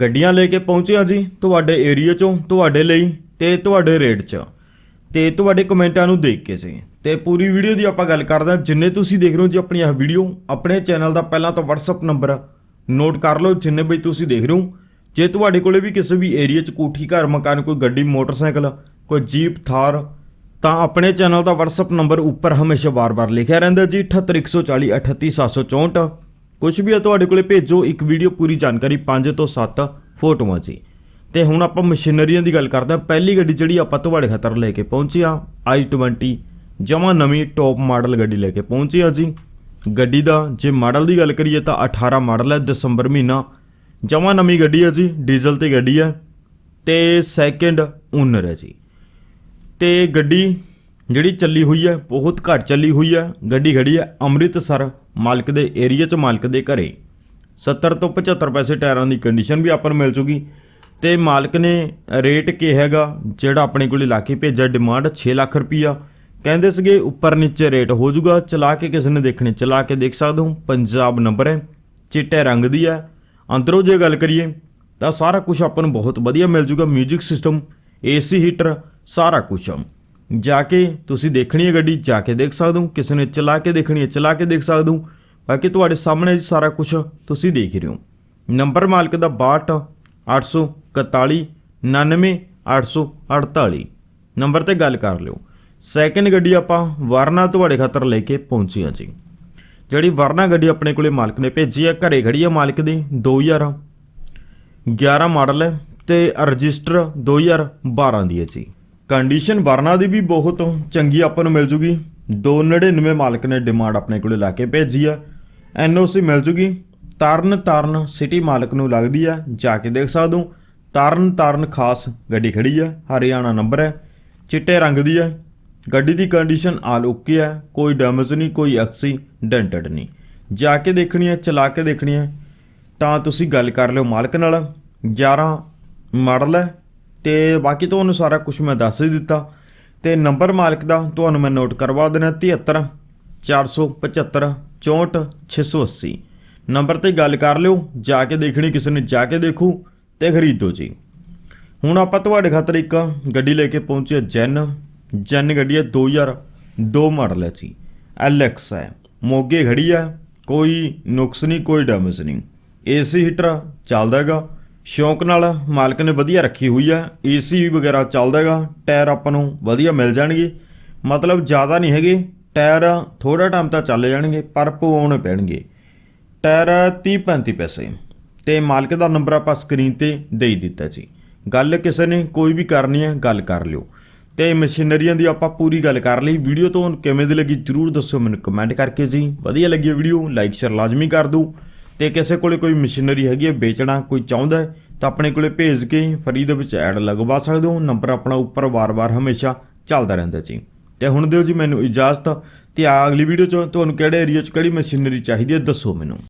ਗੱਡੀਆਂ ਲੈ ਕੇ ਪਹੁੰਚੇ ਹਾਂ ਜੀ ਤੁਹਾਡੇ ਏਰੀਆ 'ਚੋਂ, ਤੁਹਾਡੇ ਲਈ ਤੇ ਤੁਹਾਡੇ ਰੇਟ 'ਚ। ਤੇ ਤੁਹਾਡੇ ਕਮੈਂਟਾਂ ਨੂੰ ਦੇਖ ਕੇ ਸੀ ਤੇ ਪੂਰੀ ਵੀਡੀਓ ਦੀ ਆਪਾਂ ਗੱਲ ਕਰਦੇ ਹਾਂ। ਜਿੰਨੇ ਤੁਸੀਂ ਦੇਖ ਰਹੇ ਹੋ ਜੀ ਆਪਣੀ ਇਹ ਵੀਡੀਓ ਆਪਣੇ ਚੈਨਲ ਦਾ ਪਹਿਲਾਂ ਤਾਂ WhatsApp ਨੰਬਰ ਨੋਟ ਕਰ ਲਓ। ਜਿੰਨੇ ਵੀ ਤੁਸੀਂ ਦੇਖ ਰਹੇ ਹੋ, ਜੇ ਤੁਹਾਡੇ ਕੋਲੇ ਵੀ ਕਿਸੇ ਵੀ ਏਰੀਆ 'ਚ ਕੋਠੀ, ਘਰ, ਮਕਾਨ, ਕੋਈ ਗੱਡੀ, ਮੋਟਰਸਾਈਕਲ, ਕੋਈ ਜੀਪ, ਥਾਰ, ਤਾਂ ਆਪਣੇ ਚੈਨਲ ਦਾ WhatsApp ਨੰਬਰ ਉੱਪਰ ਹਮੇਸ਼ਾ ਵਾਰ-ਵਾਰ ਲਿਖਿਆ ਰਹਿੰਦਾ ਜੀ। 78140 38764 ਕੁਝ ਵੀ ਆ, ਤੁਹਾਡੇ ਕੋਲੇ ਭੇਜੋ, ਇੱਕ ਵੀਡੀਓ ਪੂਰੀ ਜਾਣਕਾਰੀ 5 ਤੋਂ 7 ਫੋਟੋਆਂ ਜੀ। ਤੇ ਹੁਣ ਆਪਾਂ ਮਸ਼ੀਨਰੀਆਂ ਦੀ ਗੱਲ ਕਰਦੇ ਹਾਂ। ਪਹਿਲੀ ਗੱਡੀ ਜਿਹੜੀ ਆਪਾਂ ਤੁਹਾਡੇ ਖਾਤਰ ਲੈ ਕੇ ਪਹੁੰਚੇ ਆ i20 ਜਮਾ ਨਵੀਂ ਟੌਪ ਮਾਡਲ ਗੱਡੀ ਲੈ ਕੇ ਪਹੁੰਚੇ ਆ ਜੀ। ਗੱਡੀ ਦਾ ਜੇ ਮਾਡਲ ਦੀ ਗੱਲ ਕਰੀਏ ਤਾਂ 18 ਮਾਡਲ ਹੈ, ਦਸੰਬਰ ਮਹੀਨਾ। ਜਮਾ ਨਵੀਂ ਗੱਡੀ ਹੈ ਜੀ ਡੀਜ਼ਲ ਤੇ ਗੱਡੀ ਹੈ। ਤੇ ਸੈਕਿੰਡ ਓਨਰ ਹੈ ਜੀ। ਤੇ ਗੱਡੀ ਜਿਹੜੀ ਚੱਲੀ ਹੋਈ ਹੈ, ਬਹੁਤ ਘੱਟ ਚੱਲੀ ਹੋਈ ਹੈ। ਗੱਡੀ ਖੜੀ ਹੈ ਅੰਮ੍ਰਿਤਸਰ। ਮਾਲਕ ਦੇ ਏਰੀਆ 'ਚ ਮਾਲਕ ਦੇ ਘਰੇ। 70 ਤੋਂ 75 ਪੈਸੇ ਟਾਇਰਾਂ ਦੀ ਕੰਡੀਸ਼ਨ ਵੀ ਆਪਾਂ ਨੂੰ ਮਿਲ ਜੂਗੀ। ਤੇ ਮਾਲਕ ਨੇ ਰੇਟ ਕੀ ਹੈਗਾ, ਜਿਹੜਾ ਆਪਣੇ ਕੋਲੇ ਲਾ ਕੇ ਭੇਜਿਆ ਡਿਮਾਂਡ 6 ਲੱਖ ਰੁਪਈਆ। ਕਹਿੰਦੇ ਸੀਗੇ, ਉੱਪਰ ਨੀਚੇ ਰੇਟ ਹੋ ਜਾਊਗਾ ਚਲਾ ਕੇ ਕਿਸੇ ਨੇ ਦੇਖਣੀ, ਚਲਾ ਕੇ ਦੇਖ ਸਕਦੇ ਹੋ, ਪੰਜਾਬ ਨੰਬਰ ਹੈ, ਚਿੱਟੇ ਰੰਗ ਦੀ ਹੈ। ਅੰਦਰੋਂ ਜੇ ਗੱਲ ਕਰੀਏ, ਤਾਂ ਸਾਰਾ ਕੁਝ ਆਪਾਂ ਨੂੰ ਬਹੁਤ ਵਧੀਆ ਮਿਲ ਜੂਗਾ 뮤직 ਸਿਸਟਮ ਏਸੀ ਹੀਟਰ ਸਾਰਾ ਕੁਝ ਜਾ ਕੇ ਤੁਸੀਂ ਦੇਖਣੀ ਹੈ ਗੱਡੀ, ਜਾ ਕੇ ਦੇਖ ਸਕਦੇ ਹੋ, ਕਿਸੇ ਨੇ ਚਲਾ ਕੇ ਦੇਖਣੀ ਹੈ, ਚਲਾ ਕੇ ਦੇਖ ਸਕਦੇ ਹੋ। ਬਾਕੀ ਤੁਹਾਡੇ ਸਾਹਮਣੇ ਸਾਰਾ ਕੁਝ ਤੁਸੀਂ ਦੇਖ ਰਹੇ ਹੋ। ਨੰਬਰ ਮਾਲਕ ਦਾ 62 841 99 848 ਨੰਬਰ ਤੇ ਗੱਲ ਕਰ ਲਿਓ। ਸੈਕਿੰਡ ਗੱਡੀ ਆਪਾਂ ਵਰਨਾ ਤੁਹਾਡੇ ਖਾਤਰ ਲੈ ਕੇ ਪਹੁੰਚੀ ਹਾਂ ਜੀ। ਜਿਹੜੀ ਵਰਨਾ ਗੱਡੀ ਆਪਣੇ ਕੋਲੇ ਮਾਲਕ ਨੇ ਭੇਜੀ ਹੈ, ਘਰੇ ਖੜੀ ਆ ਮਾਲਕ ਦੀ 2000 11 ਮਾਡਲ ਹੈ ਤੇ ਰਜਿਸਟਰ 2012 ਦੀ ਹੈ ਜੀ। ਕੰਡੀਸ਼ਨ ਵਰਨਾ ਦੀ ਵੀ ਬਹੁਤ ਚੰਗੀ ਆਪਾਂ ਨੂੰ ਮਿਲ ਜੂਗੀ। 299 ਮਾਲਕ ਨੇ ਡਿਮਾਂਡ ਆਪਣੇ ਕੋਲੇ ਲਾ ਕੇ ਭੇਜੀ ਹੈ ਐਨਓਸੀ ਮਿਲ ਜੂਗੀ। ਤਰਨ ਤਾਰਨ ਸਿਟੀ ਮਾਲਕ ਨੂੰ ਲੱਗਦੀ ਹੈ ਜਾ ਕੇ ਦੇਖ ਸਕਦੇ ਹੋ। ਤਰਨ ਤਾਰਨ ਖਾਸ ਗੱਡੀ ਖੜੀ ਹੈ ਹਰਿਆਣਾ ਨੰਬਰ ਹੈ। ਚਿੱਟੇ ਰੰਗ ਦੀ ਹੈ ਗੱਡੀ ਦੀ ਕੰਡੀਸ਼ਨ ਆਲ ਓਕੇ ਹੈ ਕੋਈ ਡੈਮੇਜ ਨਹੀਂ, ਕੋਈ ਐਕਸੀਡੈਂਟਡ ਨਹੀਂ। ਜਾ ਕੇ ਦੇਖਣੀ ਹੈ ਚਲਾ ਕੇ ਦੇਖਣੀ ਹੈ ਤਾਂ ਤੁਸੀਂ ਗੱਲ ਕਰ ਲਿਓ ਮਾਲਕ ਨਾਲ। 11 ਮਾਡਲ ਹੈ। ਤੇ ਬਾਕੀ ਤੁਹਾਨੂੰ ਸਾਰਾ ਕੁਝ ਮੈਂ ਦੱਸ ਹੀ ਦਿੱਤਾ। ਤੇ ਨੰਬਰ ਮਾਲਕ ਦਾ ਤੁਹਾਨੂੰ ਮੈਂ ਨੋਟ ਕਰਵਾ ਦੇਣਾ 73 475 64 680 ਨੰਬਰ ਤੇ ਗੱਲ ਕਰ ਲਿਓ, ਜਾ ਕੇ ਦੇਖਣੀ, ਕਿਸੇ ਨੇ ਜਾ ਕੇ ਦੇਖੋ ਤੇ ਖਰੀਦੋ ਜੀ। ਹੁਣ ਆਪਾਂ ਤੁਹਾਡੇ ਖਾਤਰ ਇੱਕ ਗੱਡੀ ਲੈ ਕੇ ਪਹੁੰਚੇ ਜੈਨ। ਜੈਨ ਗੱਡੀ ਹੈ 2002 ਮਾਡਲ ਹੈ ਜੀ। ਐਲਐਕਸ ਹੈ। ਮੋਗੇ ਖੜੀ ਹੈ, ਕੋਈ ਨੁਕਸ ਨਹੀਂ, ਕੋਈ ਡੈਮੇਜ ਨਹੀਂ। ਏਸੀ ਹੀਟਰ ਚੱਲਦਾ ਹੈਗਾ। ਸ਼ੌਂਕ ਨਾਲ ਮਾਲਕ ਨੇ ਵਧੀਆ ਰੱਖੀ ਹੋਈ ਹੈ ਏਸੀ ਵਗੈਰਾ ਚੱਲਦਾ ਹੈਗਾ, ਟਾਇਰ ਆਪਾਂ ਨੂੰ ਵਧੀਆ ਮਿਲ ਜਾਣਗੇ। ਮਤਲਬ ਜ਼ਿਆਦਾ ਨਹੀਂ ਹੈਗੇ, ਟਾਇਰ ਥੋੜਾ ਟਾਈਮ ਤਾਂ ਚੱਲ ਜਾਣਗੇ, ਪਰ ਪਵਾਉਣੇ ਪੈਣਗੇ। ਟਾਇਰ 30 35 ਪੈਸੇ। ਤੇ ਮਾਲਕ ਦਾ ਨੰਬਰ ਆਪਾਂ ਸਕਰੀਨ ਤੇ ਦੇ ਹੀ ਦਿੱਤਾ ਜੀ। ਗੱਲ ਕਿਸੇ ਨੇ ਕੋਈ ਵੀ ਕਰਨੀ ਹੈ, ਗੱਲ ਕਰ ਲਿਓ। ਤੇ ਮਸ਼ੀਨਰੀਆਂ ਦੀ ਆਪਾਂ ਪੂਰੀ ਗੱਲ ਕਰ ਲਈ। ਵੀਡੀਓ ਤੋਂ ਕਿਵੇਂ ਦੀ ਲੱਗੀ ਜਰੂਰ ਦੱਸਿਓ ਮੈਨੂੰ ਕਮੈਂਟ ਕਰਕੇ ਜੀ। ਵਧੀਆ ਲੱਗੀ ਵੀਡੀਓ ਲਾਈਕ ਸ਼ੇਅਰ ਲਾਜ਼ਮੀ ਕਰ ਦਿਓ। ਤੇ ਕਿਸੇ ਕੋਲੇ ਕੋਈ ਮਸ਼ੀਨਰੀ ਹੈਗੀ ਹੈ, ਵੇਚਣਾ ਕੋਈ ਚਾਹੁੰਦਾ ਹੈ, ਤਾਂ ਆਪਣੇ ਕੋਲੇ ਭੇਜ ਕੇ ਫਰੀ ਦੇ ਵਿੱਚ ਐਡ ਲਗਵਾ ਸਕਦੇ ਹੋ। ਨੰਬਰ ਆਪਣਾ ਉੱਪਰ ਵਾਰ-ਵਾਰ ਹਮੇਸ਼ਾ ਚੱਲਦਾ ਰਹਿੰਦਾ ਜੀ। ਤੇ ਹੁਣ ਦਿਓ ਜੀ ਮੈਨੂੰ ਇਜਾਜ਼ਤ ਤੇ ਆ ਅਗਲੀ ਵੀਡੀਓ ਚ ਤੁਹਾਨੂੰ ਕਿਹੜੇ ਏਰੀਆ ਚ ਕਿਹੜੀ ਮਸ਼ੀਨਰੀ ਚਾਹੀਦੀ ਹੈ, ਦੱਸੋ ਮੈਨੂੰ।